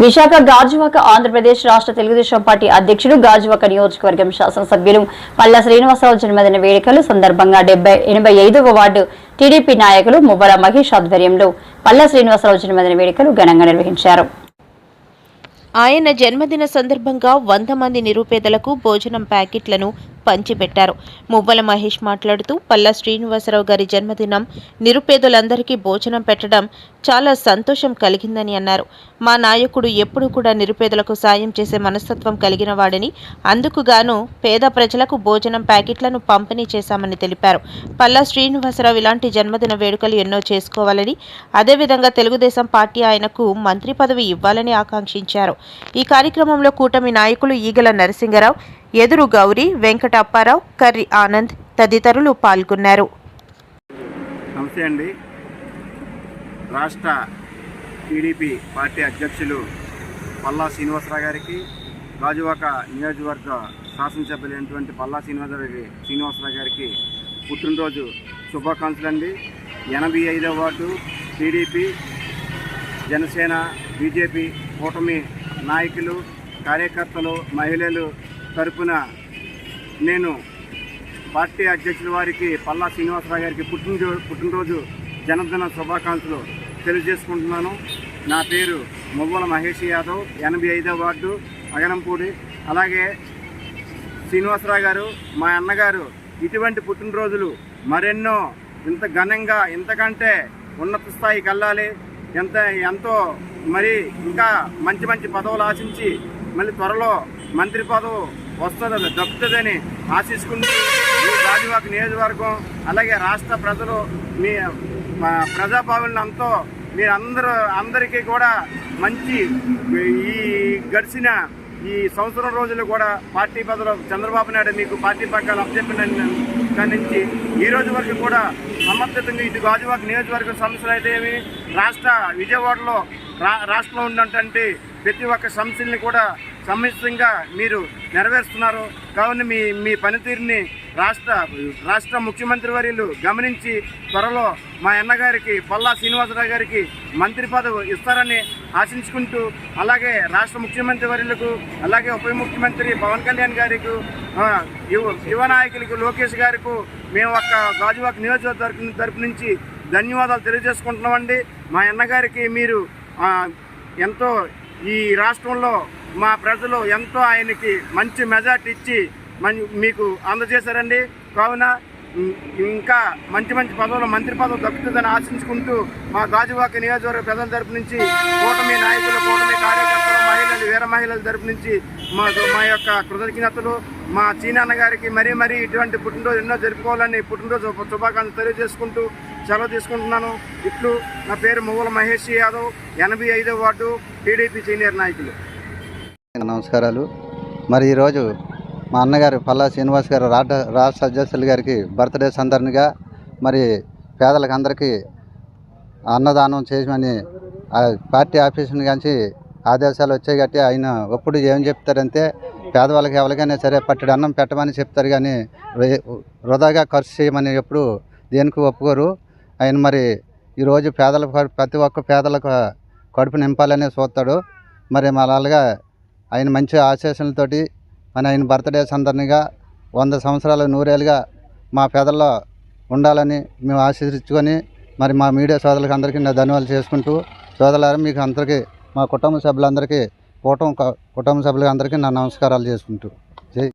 విశాఖ గాజువాక ఆంధ్రప్రదేశ్ రాష్ట్ర తెలుగుదేశం పార్టీ అధ్యక్షుడు గాజువాక నియోజకవర్గం శాసనసభ్యులు పల్ల శ్రీనివాసరావు జన్మదిన వేడుకలు సందర్భంగా డెబ్బై ఎనభై ఐదవ వార్డు టీడీపీ నాయకులు మువ్వల మహేష్ ఆధ్వర్యంలో పల్లా శ్రీనివాసరావు జన్మదిన వేడుకలు ఘనంగా నిర్వహించారు. ఆయన జన్మదిన సందర్భంగా వంద మంది నిరుపేదలకు భోజనం ప్యాకెట్లను పంచిపెట్టారు. మువ్వల మహేష్ మాట్లాడుతూ పల్లా శ్రీనివాసరావు గారి జన్మదినం నిరుపేదలందరికీ భోజనం పెట్టడం చాలా సంతోషం కలిగిందని అన్నారు. మా నాయకుడు ఎప్పుడూ కూడా నిరుపేదలకు సాయం చేసే మనస్తత్వం కలిగిన వాడని అందుకుగాను పేద ప్రజలకు భోజనం ప్యాకెట్లను పంపిణీ చేశామని తెలిపారు. పల్లా శ్రీనివాసరావు ఇలాంటి జన్మదిన వేడుకలు ఎన్నో చేసుకోవాలని అదేవిధంగా తెలుగుదేశం పార్టీ ఆయనకు మంత్రి పదవి ఇవ్వాలని ఆకాంక్షించారు. ఈ కార్యక్రమంలో కూటమి నాయకులు ఈగల నరసింగరావు ఎదురు గౌరి వెంకటప్పారావు కర్రి ఆనంద్ తదితరులు పాల్గొన్నారు. నమస్తే అండి. రాష్ట్ర టీడీపీ పార్టీ అధ్యక్షులు పల్లా శ్రీనివాసరావు గారికి గాజువాక నియోజకవర్గ శాసనసభ్యులైనటువంటి పల్లా శ్రీనివాసరావు శ్రీనివాసరావు గారికి పుట్టినరోజు శుభాకాంక్షలు అండి. ఎనభై ఐదవ వార్డు టీడీపీ జనసేన బీజేపీ కూటమి నాయకులు కార్యకర్తలు మహిళలు తరపున నేను పార్టీ అధ్యక్షుల వారికి పల్లా శ్రీనివాసరావు గారికి పుట్టినరోజు పుట్టినరోజు జన్మదిన శుభాకాంక్షలు తెలియజేసుకుంటున్నాను. నా పేరు మువ్వల మహేష్ యాదవ్ ఎనభై ఐదో వార్డు అగనంపూడి. అలాగే శ్రీనివాసరావు గారు మా అన్నగారు ఇటువంటి పుట్టినరోజులు మరెన్నో ఇంత ఘనంగా ఇంతకంటే ఉన్నత స్థాయికి వెళ్ళాలి. ఎంత ఎంతో మరి ఇంకా మంచి మంచి పదవులు ఆశించి మళ్ళీ త్వరలో మంత్రి పదవి వస్తుంది దక్కుతుందని ఆశించుకుంటూ ఈ గాజువాక నియోజకవర్గం అలాగే రాష్ట్ర ప్రజలు మీ ప్రజాభావనంతో మీరందరూ అంతా అందరికీ కూడా మంచి ఈ గడిచిన ఈ సంవత్సరం రోజులు కూడా పార్టీ పదవులు చంద్రబాబు నాయుడు మీకు పార్టీ పక్కన అప్పచెప్పిన నుంచి ఈ రోజు వరకు కూడా సమర్థితంగా ఇటు గాజువాక నియోజకవర్గ సమస్యలు అయితే ఏమి? రాష్ట్ర విజయవాడలో రా రాష్ట్రంలో ఉన్నటువంటి ప్రతి ఒక్క సమస్యల్ని కూడా సమిష్టంగా మీరు నెరవేరుస్తున్నారు. కావున మీ మీ పనితీరుని రాష్ట్ర రాష్ట్ర ముఖ్యమంత్రి వర్యులు గమనించి త్వరలో మా అన్నగారికి పల్లా శ్రీనివాసరావు గారికి మంత్రి పదవి ఇస్తారని ఆశించుకుంటూ అలాగే రాష్ట్ర ముఖ్యమంత్రి వర్యులకు అలాగే ఉప ముఖ్యమంత్రి పవన్ కళ్యాణ్ గారికి యువ యువ నాయకులకు లోకేష్ గారికి మేము ఒక్క గాజువాక నియోజకవర్గం తరపు నుంచి ధన్యవాదాలు తెలియజేసుకుంటున్నామండి. మా అన్నగారికి మీరు ఎంతో ఈ రాష్ట్రంలో మా ప్రజలు ఎంతో ఆయనకి మంచి మెజార్టీ ఇచ్చి మీకు అందజేశారండి. కావున ఇంకా మంచి మంచి పదవులు మంత్రి పదవి దక్కుతుందని ఆశించుకుంటూ మా గాజువాక నియోజకవర్గ ప్రజల తరపు నుంచి కూటమి నాయకులు కూటమి కార్యకర్తలు మహిళలు వీర మహిళల తరపు నుంచి మా మా యొక్క కృతజ్ఞతలు. మా చీనాన్న గారికి మరీ మరీ ఇటువంటి పుట్టినరోజు ఎన్నో జరుపుకోవాలని పుట్టినరోజు శుభాకాంక్షలు తెలియజేసుకుంటూ సెలవు తీసుకుంటున్నాను. ఇట్లు నా పేరు మువ్వల మహేష్ యాదవ్ ఎనభై ఐదో వార్డు టీడీపీ సీనియర్ నాయకులు. నమస్కారాలు. మరి ఈరోజు మా అన్నగారు పల్లా శ్రీనివాస్ గారు రాష్ట్ర రాష్ట్ర అధ్యక్షులు గారికి బర్త్డే సందర్భంగా మరి పేదలకు అందరికీ అన్నదానం చేయమని ఆ పార్టీ ఆఫీస్ నుంచి ఆదేశాలు వచ్చాయి కాబట్టి ఆయన ఎప్పుడు ఏం చెప్తారంటే పేదవాళ్ళకి ఎవరికైనా సరే పట్టడి అన్నం పెట్టమని చెప్తారు కానీ వృధాగా ఖర్చు చేయమని ఎప్పుడు దేనికి ఒప్పుకోరు. ఆయన మరి ఈరోజు పేదల ప్రతి ఒక్క పేదలకు కడుపు నింపాలనే చూస్తాడు. మరి అలాగా ఆయన మంచి ఆశీస్సులతోటి మన ఆయన బర్త్డే సందర్భంగా వంద సంవత్సరాలు నూరేళ్ళుగా మా పేదల్లో ఉండాలని మేము ఆశీర్చుకొని మరి మా మీడియా సోదరులకు అందరికీ నా ధన్యవాదాలు చేసుకుంటూ సోదరులారా మీకు అందరికీ మా కుటుంబ సభ్యులందరికీ కుటుంబ కుటుంబ సభ్యులందరికీ నా నమస్కారాలు చేసుకుంటూ